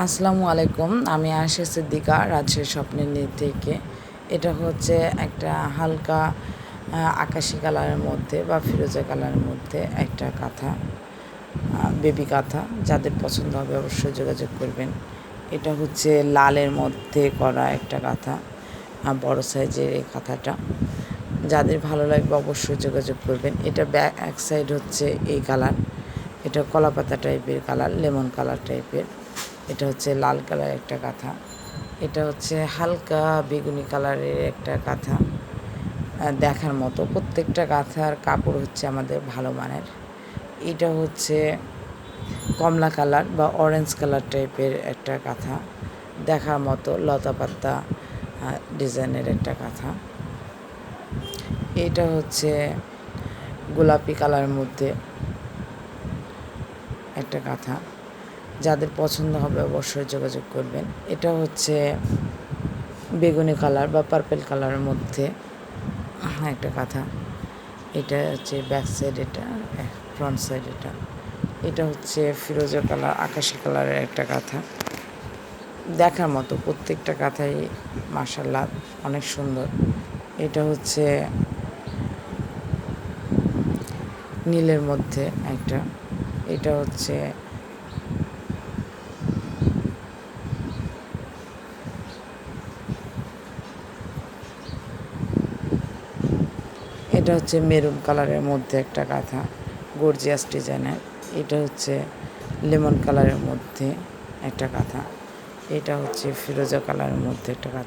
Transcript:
আসসালামু আলাইকুম, আমি আশা সিদ্দিকা রাজশাহী স্বপ্নের নীল থেকে। এটা হচ্ছে একটা হালকা আকাশি কালারের মধ্যে বা ফিরোজা কালারের মধ্যে একটা কাঁথা বেবি কাঁথা। যাদের পছন্দ হবে অবশ্যই যোগাযোগ করবেন। এটা হচ্ছে লালের মধ্যে করা একটা কাঁথা বড় সাইজের এই কাঁথাটা। যাদের ভালো লাগবে অবশ্যই যোগাযোগ করবেন। এটা ব্যাক এক সাইড হচ্ছে এই কালার। এটা কলাপাতা টাইপের কালার, লেমন কালার টাইপের এটা হচ্ছে লাল কালার একটা কাঁথা এটা হচ্ছে হালকা বেগুনি কালারের একটা কাঁথা দেখার মতো। প্রত্যেকটা কাঁথার কাপড় হচ্ছে আমাদের ভালো মানের। এটা হচ্ছে কমলা কালার বা অরেঞ্জ কালার টাইপের একটা কাঁথা দেখার মতো লতা পাতা ডিজাইনের একটা কাঁথা এটা হচ্ছে গোলাপি কালারের মধ্যে একটা কাঁথা যাদের পছন্দ হবে অবশ্যই যোগাযোগ করবেন। এটা হচ্ছে বেগুনি কালার বা পার্পেল কালারের মধ্যে। একটা কাঁথা। এটা হচ্ছে ব্যাক সাইড এটা ফ্রন্ট সাইড এটা। এটা হচ্ছে ফিরোজা কালার আকাশি কালারের একটা কাঁথা। দেখার মতো প্রত্যেকটা কাঁথাই মার্শাল্লাহ অনেক সুন্দর। এটা হচ্ছে নীলের মধ্যে একটা। এটা হচ্ছে এটা হচ্ছে মেরুন কালারের মধ্যে একটা কাঁথা গর্জিয়াস ডিজাইনের এটা হচ্ছে লেমন কালারের মধ্যে একটা কাঁথা এটা হচ্ছে ফিরোজা কালারের মধ্যে একটা কাঁথা